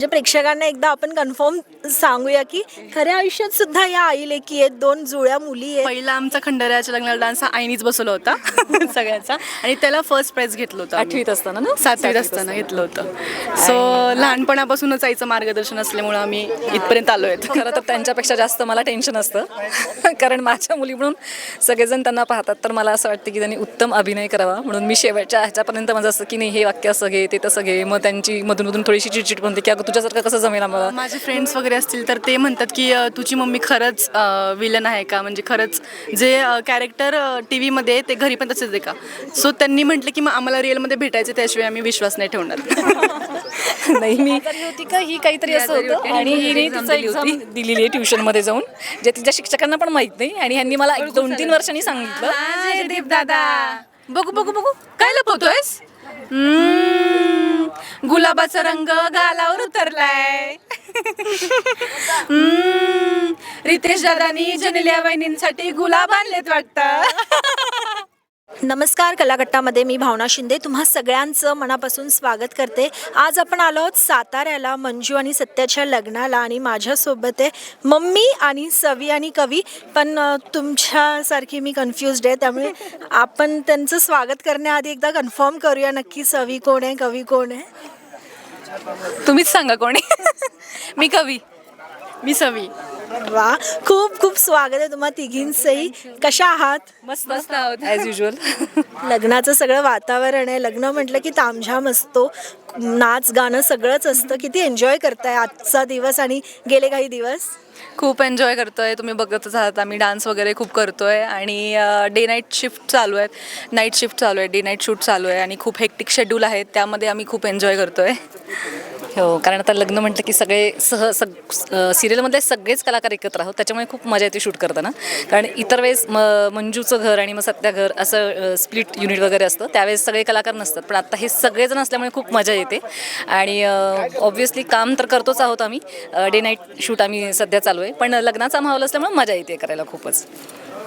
म्हणजे प्रेक्षकांना एकदा आपण कन्फर्म सांगूया की खऱ्या आयुष्यात सुद्धा या आई लेकी आहेत दोन जुळ्या मुली आहेत. पहिला आमचा खंडाऱ्याच्या लग्नाला डान्स हा आईनीच बसवला होता सगळ्याचा. आणि त्याला फर्स्ट प्राइज घेतलं होतं. आठवीत असताना ना? सातवीत असताना घेतलं होतं. सो लहानपणापासूनच आईचं मार्गदर्शन असल्यामुळं आम्ही इथपर्यंत आलो आहेत खरं तर त्यांच्यापेक्षा जास्त मला टेन्शन असतं. कारण माझ्या मुली म्हणून सगळेजण त्यांना पाहतात तर मला असं वाटतं की त्यांनी उत्तम अभिनय करावा. म्हणून मी शेवटच्या ह्याच्यापर्यंत माझं असं की नाही हे वाक्य असं घे ते तसं घे. मग त्यांची मधून मधून थोडीशी चिडचिड बनते की अगं तुझ्यासारखं कसं जमेल आम्हाला? माझे फ्रेंड्स वगैरे असतील तर ते म्हणतात की अ, तुझी मम्मी खरंच विलन आहे का? म्हणजे खरंच जे कॅरेक्टर टी व्हीमध्ये आहे ते घरी पण तसेच आहे का? सो त्यांनी म्हटलं की मग आम्हाला रिअलमध्ये भेटायचं त्याशिवाय आम्ही विश्वास नाही ठेवणार. नाही मी होती का? ही काहीतरी असं होतं आणि हिने तिचं एक्झाम दिलेली आहे ट्युशनमध्ये जाऊन जे तिच्या शिक्षकांना पण माहीत नाही आणि ह्यांनी मला एक दोन तीन वर्षांनी सांगितलं. दीप दादा. बघू बघू बघू. काय लपवतोयस? हम्म, गुलाबाचा रंग गालावर उतरलाय. हम्म, रितेश दादानी जनेल्या वहिनींसाठी गुलाब आणलेत वाटतं. नमस्कार कलाकट्टामध्ये मी भावना शिंदे. तुम्हा सगळ्यांचं मनापासून स्वागत करते. आज आपण आलो आहोत साताऱ्याला मंजू आणि सत्याच्या लग्नाला आणि माझ्यासोबत आहे मम्मी आणि सवी आणि कवी. पण तुमच्यासारखी मी कन्फ्युज्ड आहे त्यामुळे आपण त्यांचं स्वागत करण्याआधी एकदा कन्फर्म करूया नक्की सवी कोण आहे कवी कोण आहे? तुम्हीच सांगा कोणी मी कवी. मी सवी. वा खूप खूप स्वागत आहे तुम्हा तिघींचंही. कशा आहात? मस्त मस्त आहोत. ॲज युजल लग्नाचं सगळं वातावरण आहे. लग्न म्हटलं की तामझाम असतो. नाच गाणं सगळंच असतं. किती एन्जॉय करताय आजचा दिवस आणि गेले काही दिवस? खूप एन्जॉय करतोय. तुम्ही बघतच आहात आम्ही डान्स वगैरे खूप करतोय. आणि डे नाईट शिफ्ट चालू आहेत. नाईट शिफ्ट चालू आहे डे नाईट शूट चालू आहे. आणि खूप हेक्टिक शेड्यूल आहेत. त्यामध्ये आम्ही खूप एन्जॉय करतोय. हो कारण आता लग्न म्हटलं की सगळे सह सग सिरियलमधले सगळेच कलाकार एकत्र आहोत त्याच्यामुळे खूप मजा येते शूट करताना. कारण इतर वेळेस म मंजूचं घर आणि मग सत्या घर असं स्प्लिट युनिट वगैरे असतं त्यावेळेस सगळे कलाकार नसतात. पण आता हे सगळेजण असल्यामुळे खूप मजा येते. आणि ऑब्व्हियसली काम तर करतोच आहोत आम्ही. डे नाईट शूट आम्ही सध्या चालू आहे. पण लग्नाचा माहोल असल्यामुळे मजा येते करायला खूपच.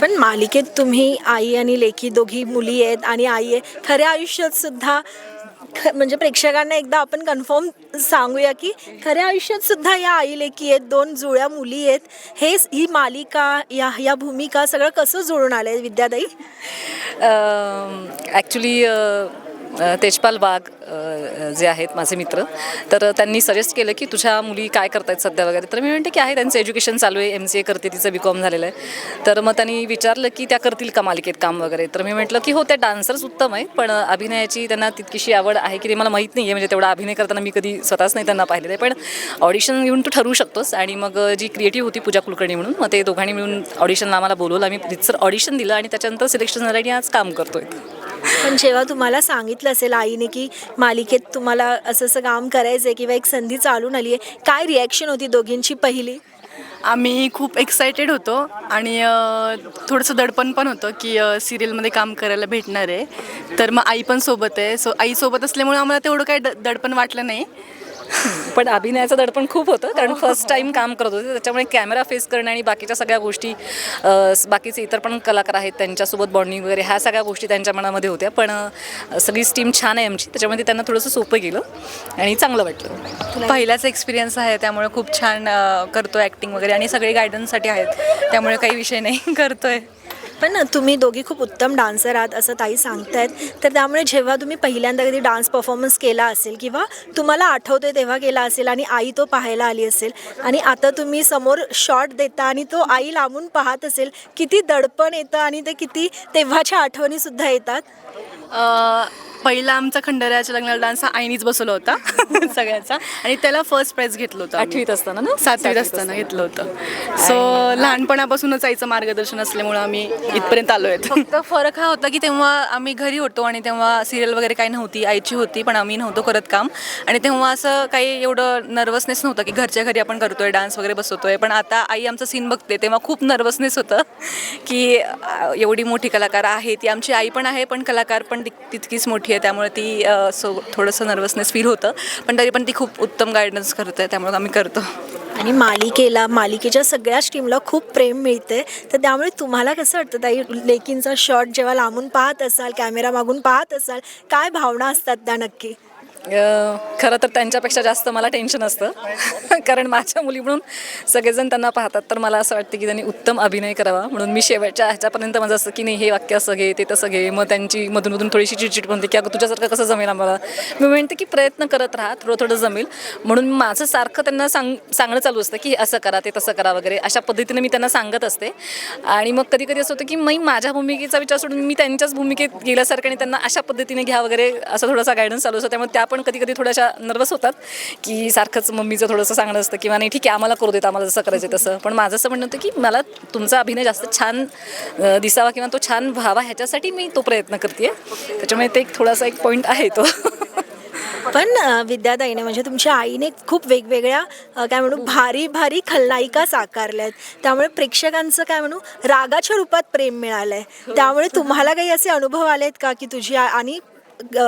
पण मालिकेत तुम्ही आई आणि लेखी दोघी मुली आहेत आणि आई आहे. खऱ्या आयुष्यात सुद्धा ख म्हणजे प्रेक्षकांना एकदा आपण कन्फर्म सांगूया की खऱ्या आयुष्यात सुद्धा या आई लेकी आहेत दोन जुळ्या मुली आहेत. हे ही मालिका या या भूमिका सगळं कसं जुळून आलं आहे विद्यादाई ॲक्च्युली तेजपाल बाग जे आहेत माझे मित्र तर त्यांनी सजेस्ट केलं की तुझ्या मुली काय करतायत सध्या वगैरे. तर मी म्हणते की आहे त्यांचं एज्युकेशन चालू आहे एम सी ए करते तिचं बी कॉम झालेलं आहे. तर मग त्यांनी विचारलं की त्या करतील का मालिकेत काम वगैरे? तर मी म्हटलं की हो त्या डान्सर्स उत्तम आहे पण अभिनयाची त्यांना तितकीशी आवड आहे की ते मला माहीत नाही आहे म्हणजे तेवढा अभिनय करताना मी कधी स्वतःच नाही त्यांना पाहिलेलं आहे. पण ऑडिशन घेऊन तू ठरवू शकतोस आणि मग जी क्रिएटिव्ह होती पूजा कुलकर्णी म्हणून मग ते दोघांनी मिळून ऑडिशनला आम्हाला बोलवलं. आम्ही तिथं ऑडिशन दिलं आणि त्याच्यानंतर सिलेक्शन झालं आणि आज काम करतोय. पण जेव्हा तुम्हाला सांगितलं असेल आईने की मालिकेत तुम्हाला असं असं काम करायचं आहे किंवा एक संधी चालून आली आहे काय रिॲक्शन होती दोघींची पहिली? आम्ही खूप एक्सायटेड होतो आणि थोडंसं दडपण पण होतं की सिरियलमध्ये काम करायला भेटणार. आहे तर मग आई पण सोबत आहे. सो आईसोबत असल्यामुळे आम्हाला तेवढं काही द दडपण वाटलं नाही. पण अभिनयाचं दडपण खूप होतं कारण फर्स्ट टाईम काम करत होते त्याच्यामुळे कॅमेरा फेस करणं आणि बाकीच्या सगळ्या गोष्टी बाकीचे इतर पण कलाकार आहेत त्यांच्यासोबत बॉन्डिंग वगैरे ह्या सगळ्या गोष्टी त्यांच्या मनामध्ये होत्या. पण अ, सगळी टीम छान आहे आमची त्याच्यामध्ये त्यांना थोडंसं सोपं गेलं आणि चांगलं वाटलं. पहिलाच एक्सपिरियन्स आहे त्यामुळे खूप छान अ, करतोय ॲक्टिंग वगैरे आणि सगळे गायडन्ससाठी आहेत त्यामुळे काही विषय नाही करतोय. पण तुम्ही दोघी खूप उत्तम डान्सर आहात असं ताई सांगतायत. तर त्यामुळे जेव्हा तुम्ही पहिल्यांदा कधी डान्स परफॉर्मन्स केला असेल किंवा तुम्हाला आठवतोय तेव्हा केला असेल आणि आई तो पाहायला आली असेल आणि आता तुम्ही समोर शॉट देता आणि तो आई लांबून पाहत असेल किती दडपण येतं आणि ते किती तेव्हाच्या आठवणीसुद्धा येतात? पहिला आमचा खंडाऱ्याच्या लग्नाला डान्स हा आईनीच बसवला होता. सगळ्याचा. आणि त्याला फर्स्ट प्राइज घेतलं होतं आम्ही. आठवीत असताना ना? सातवीत असताना घेतलं होतं. सो लहानपणापासूनच आईचं मार्गदर्शन असल्यामुळं आम्ही इथपर्यंत आलो आहेत फक्त फरक हा होता की तेव्हा आम्ही घरी होतो आणि तेव्हा सिरियल वगैरे काही नव्हती. आईची होती पण आम्ही नव्हतो करत काम. आणि तेव्हा असं काही एवढं नर्वसनेस नव्हतं की घरच्या घरी आपण करतोय डान्स वगैरे बसवतोय. पण आता आई आमचा सीन बघते तेव्हा खूप नर्वसनेस होतं की अ, एवढी मोठी कलाकार आहे. ती आमची आई पण आहे पण कलाकार पण तितकीच मोठी आहे त्यामुळे ती सो थोडंसं नर्वसनेस फील होतं. पण तरी पण ती खूप उत्तम गायडन्स करत आहे त्यामुळे आम्ही करतो. आणि मालिकेला मालिकेच्या सगळ्याच टीमला खूप प्रेम मिळते. तर त्यामुळे तुम्हाला कसं वाटतं ताई लेकींचा शॉट जेव्हा लांबून पाहत असाल कॅमेरा मागून पाहत असाल काय भावना असतात त्या नक्की? खरं तर त्यांच्यापेक्षा जास्त मला टेन्शन असतं. कारण माझ्या मुली म्हणून सगळेजण त्यांना पाहतात. तर मला असं वाटतं की त्यांनी उत्तम अभिनय करावा. म्हणून मी शेवटच्या ह्याच्यापर्यंत माझं असं की नाही हे वाक्य असं घे ते तसं घे मग त्यांची मधून मधून थोडीशी चिडचिड म्हणते की अगं तुझ्यासारखं कसं जमेल आम्हाला? मी म्हणते की प्रयत्न करत राहा. थोडं थोडं जमेल. म्हणून माझं सारखं त्यांना सांग सांगणं चालू असतं की असं करा ते तसं करा वगैरे. अशा पद्धतीने मी त्यांना सांगत असते. आणि मग कधी कधी असं होतं की मी माझ्या भूमिकेचा विचार सोडून मी त्यांच्याच भूमिकेत गेल्यासारखं आणि त्यांना अशा पद्धतीने घ्या वगैरे. असं थोडासा गायडन्स चालू असतो. त्यामुळे त्या पण कधी कधी थोड्याशा नर्वस होतात की सारखंच मम्मीचं थोडंसं सांगणं असतं किंवा नाही ठीक आहे आम्हाला करू देत आम्हाला जसं करायचं तसं. पण माझं असं म्हणणं होतं की मला तुमचा अभिनय जास्त छान दिसावा किंवा तो छान व्हावा ह्याच्यासाठी मी तो प्रयत्न करते त्याच्यामुळे ते एक थोडासा एक पॉईंट आहे तो. पण विद्याताईने म्हणजे तुमच्या आईने खूप वेगवेगळ्या काय म्हणू भारी भारी खलनायिका साकारल्या आहेत त्यामुळे प्रेक्षकांचं काय म्हणू रागाच्या रूपात प्रेम मिळालं आहे त्यामुळे तुम्हाला काही असे अनुभव आले आहेत का की तुझी आणि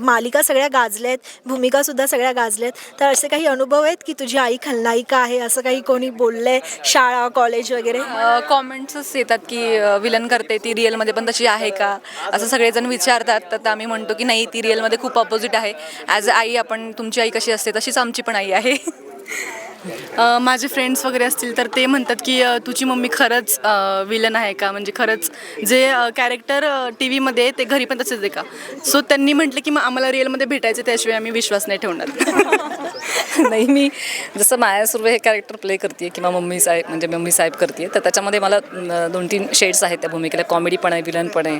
मालिका सगळ्या गाजल्या आहेत भूमिकासुद्धा सगळ्या गाजल्या आहेत तर असे काही अनुभव आहेत की तुझी आई खलनायिका आहे असं काही कोणी बोललं आहे शाळा कॉलेज वगैरे? कॉमेंट्सच येतात की विलन करते ती रिअलमध्ये पण तशी आहे का? असं सगळेजण विचारतात तर आम्ही म्हणतो की नाही ती रिअलमध्ये खूप अपोजिट आहे. ॲज अ आई आपण तुमची आई कशी असते तशीच आमची पण आई आहे. अ, माझे फ्रेंड्स वगैरे असतील तर ते म्हणतात की अ, तुझी मम्मी खरंच विलन आहे का? म्हणजे खरंच जे कॅरेक्टर टी व्हीमध्ये ते घरी पण तसेच आहे का? सो त्यांनी म्हटलं की मग आम्हाला रिअलमध्ये भेटायचं त्याशिवाय आम्ही विश्वास नाही ठेवणार. नाही मी जसं माया सुर्वे हे कॅरेक्टर प्ले करते किंवा मम्मी साहेब म्हणजे मम्मी साहेब करते तर त्याच्यामध्ये मला अं, दोन तीन शेड्स आहेत त्या भूमिकेला. कॉमेडी पण आहे विलन पण आहे.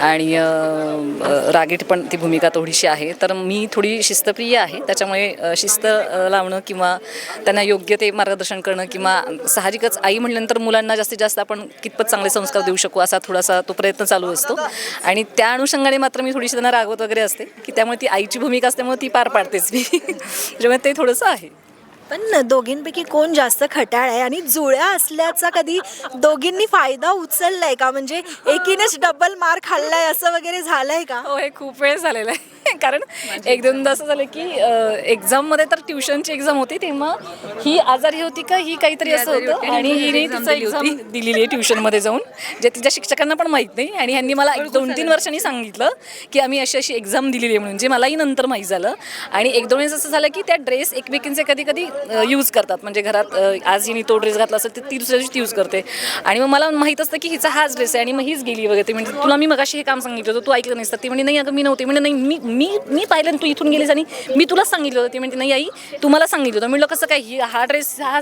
आणि अं, अं, रागीट पण ती भूमिका थोडीशी आहे. तर मी थोडी शिस्तप्रिय आहे. त्याच्यामुळे अं, शिस्त अं, लावणं किंवा त्यांना योग्य ते मार्गदर्शन करणं किंवा साहजिकच आई म्हटल्यानंतर मुलांना जास्तीत जास्त आपण कितपत चांगले संस्कार देऊ शकू असा थोडासा तो प्रयत्न चालू असतो. आणि त्या अनुषंगाने मात्र मी थोडीशी त्यांना रागवत वगैरे असते की त्यामुळे ती आईची भूमिका असल्यामुळे ती पार पाडतेच मी. त्याच्यामुळे ते थोडंसं आहे. पण दोघींपैकी कोण जास्त खटाळ आहे आणि जुळ्या असल्याचा कधी दोघींनी फायदा उचललाय का? म्हणजे एकीनेच डबल मार खाल्लाय असं वगैरे झालंय का? हो हे खूप वेळ झालेलं आहे. कारण एक दोनदा असं झालं की एक्झाममध्ये तर ट्युशनची एक्झाम होती तेव्हा. ही आजारी होती का? ही काहीतरी असं होतं. आणि हिने तिचं एक्झाम दिलेली आहे ट्युशनमध्ये जाऊन जे तिच्या शिक्षकांना पण माहीत नाही. आणि ह्यांनी मला एक दोन तीन वर्षांनी सांगितलं की आम्ही अशी अशी एक्झाम दिलेली आहे म्हणून जे मलाही नंतर माहीत झालं. आणि एक दोन वेळेस असं झालं की त्या ड्रेस एकमेकींचे कधी कधी यूज करतात. म्हणजे घरात आज हिने तो ड्रेस घातला असेल तर ती दुसऱ्या दिवशी यूज करते. आणि मग मला माहीत असतं की हिचा हाच ड्रेस आहे आणि मग हीच गेली वगैरे. ती म्हणजे तुला मी मगाशी हे काम सांगितलं होतं तू ऐकलं नाहीस. तर ती म्हणजे नाही अगं मी नव्हती. म्हणजे नाही मी मी मी पाहिलं तू इथून गेलीस आणि मी तुला सांगितलं होतं. ती म्हणते नाही आई तुम्हाला सांगितलं होतं. म्हणलं कसं काय? ही हा ड्रेस हा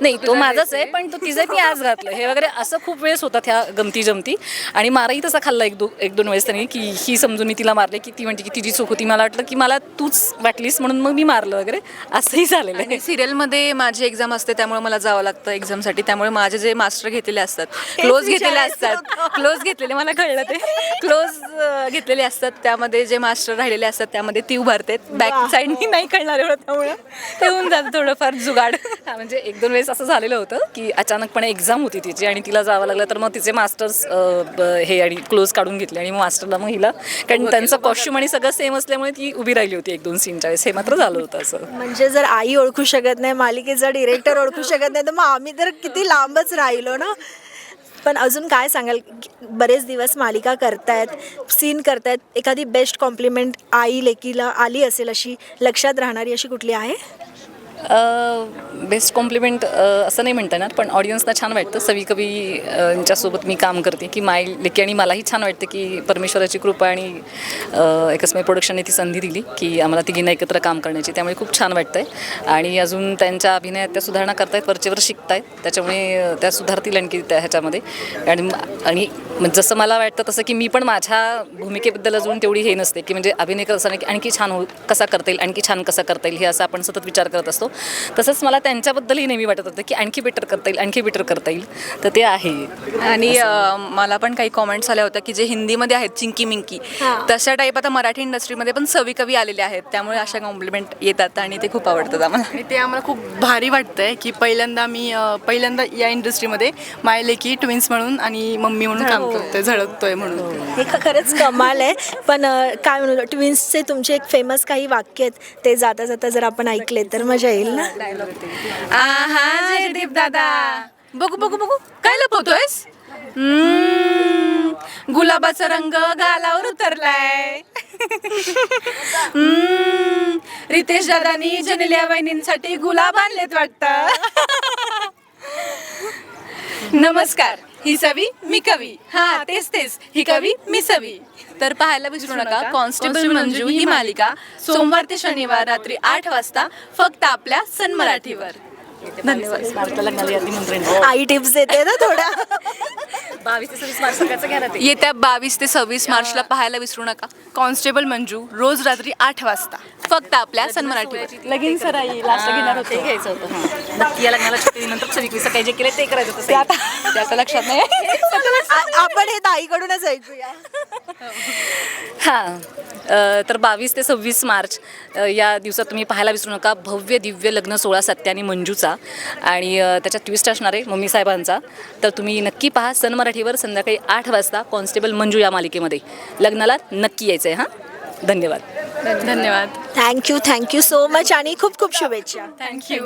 नाही तो माझाच आहे पण तो तिचं ती आज घातलं. हे वगैरे असं खूप वेळेस होतात ह्या गमती जमती आणि माराही तसा खाल्ला एक दो एक दोन वेळेस त्यांनी की ही समजून मी तिला मारले की ती म्हणते की तिची चूक होती. मला वाटलं की मला तूच वाटलीस म्हणून मग मी मारलं वगैरे. असंही झालेलं आहे. सिरियलमध्ये माझी एक्झाम असते त्यामुळे मला जावं लागतं एक्झामसाठी. त्यामुळे माझे जे मास्टर घेतलेले असतात क्लोज घेतलेले असतात. क्लोज घेतलेले मला कळलं ते. क्लोज घेतलेले असतात. त्यामध्ये जे मास्टर राहिलेले असतात त्यामध्ये ती उभारते बॅक साईडनी नाही कळणार एवढं त्यामुळे ते होऊन जातं थोडंफार जुगाड. हा, म्हणजे एक दोन वेळेस असं झालेलं होतं की अचानकपणे एक्झाम होती तिची आणि तिला जावं लागलं तर मग तिचे मास्टर्स हे आणि क्लोज काढून घेतले आणि मग मास्टरला मग हिला कारण त्यांचं कॉस्ट्युम आणि सगळं सेम असल्यामुळे ती उभी राहिली होती एक दोन सीनच्या वेळेस. हे मात्र झालं होतं असं. म्हणजे जर आई ओळखू शकत नाही मालिकेचा डिरेक्टर ओळखू शकत नाही तर मग आम्ही तर किती लांबच राहिलो ना? पण अजून काय सांगाल? बरेच दिवस मालिका करतायत सीन करतायत. एखादी बेस्ट कॉम्प्लिमेंट आई लेकीला आली असेल अशी लक्षात राहणारी अशी कुठली आहे? बेस्ट कॉम्प्लिमेंट असं नाही म्हणता येणार पण ऑडियन्सला छान वाटतं. सवी कवी यांच्यासोबत मी काम करते की माय लेखी आणि मलाही छान वाटते की परमेश्वराची कृपा आणि एकस्मय प्रोडक्शनने ती संधी दिली की आम्हाला तिघींना एकत्र काम करण्याची. त्यामुळे खूप छान वाटतं आहे आणि अजून त्यांच्या अभिनयात त्या सुधारणा करतायत वरचेवर शिकतायत. त्याच्यामुळे त्या सुधारतील आणखी त्या ह्याच्यामध्ये. आणि आणि जसं मला वाटतं तसं की मी पण माझ्या भूमिकेबद्दल अजून तेवढी हे नसते की म्हणजे अभिनय करत की आणखी छान हो कसा करता येईल आणखी छान कसा करता येईल हे असं आपण सतत विचार करत असतो. तसंच मला त्यांच्याबद्दलही नेहमी वाटत होतं की आणखी बेटर करता येईल आणखी बेटर करता येईल. तर ते आहे. आणि मला पण काही कॉमेंट्स आल्या होत्या की जे हिंदीमध्ये आहेत चिंकी मिंकी तशा टाईप आता मराठी इंडस्ट्रीमध्ये पण सवी कवी आलेले आहेत. त्यामुळे अशा कॉम्प्लिमेंट येतात आणि ते खूप आवडतात आम्हाला. ते आम्हाला खूप भारी वाटतंय की पहिल्यांदा मी पहिल्यांदा या इंडस्ट्रीमध्ये माय लेकी ट्विन्स म्हणून आणि मम्मी म्हणून काम करतोय झळकतोय म्हणून. हे. ख- खरंच कमाल आहे. पण काय म्हणू ट्विन्सचे तुमचे एक फेमस काही वाक्य आहेत ते जाता जाता जर आपण ऐकले तर मजा येईल. ना? आहा जयदीप दादा. बघू बघू बघू. काय लपवतोयस? गुलाबाचा रंग गालावर उतरलाय. रितेश दादानी जनल्या वहिनींसाठी गुलाब आणलेत वाटतं. नमस्कार. ही सवी मी कवी. हा तेच तेच. ही कवी मी सवी. तर पाहायला विसरू नका कॉन्स्टेबल मंजू ही मालिका. सोमवार ते शनिवार रात्री आठ वाजता फक्त आपल्या सन मराठीवर. धन्यवाद लग्नाला यादी. आई टिप्स देते ना थोड्या बावीस ते सव्वीस मार्च सगळ्याचं घ्या ना ते. येत्या बावीस ते सव्वीस मार्चला पाहायला विसरू नका कॉन्स्टेबल मंजू रोज रात्री आठ वाजता फक्त आपल्या सन मराठीवर लगीन सराई लास्ट घेणार हा, ते होते घ्यायचं होतं हां. नक्की या लग्नाला छोटी नंतर सव्वीस काही जे केले ते करायचं होतं. ते आता लक्षात नाही आ- आपण हे ताईकडूनच ऐकूया हां तर बावीस ते सव्वीस मार्च या दिवसात तुम्ही पाहायला विसरू नका. भव्य दिव्य लग्न सोहळा सत्य आणि मंजूचा आणि त्याच्यात ट्विस्ट असणार आहे मम्मी साहेबांचा. तर तुम्ही नक्की पहा सन मराठीवर संध्याकाळी आठ वाजता कॉन्स्टेबल मंजू या मालिकेमध्ये. लग्नाला नक्की यायचं आहे हां? धन्यवाद. धन्यवाद. थँक्यू थँक्यू सो मच आणि खूप खूप शुभेच्छा. थँक्यू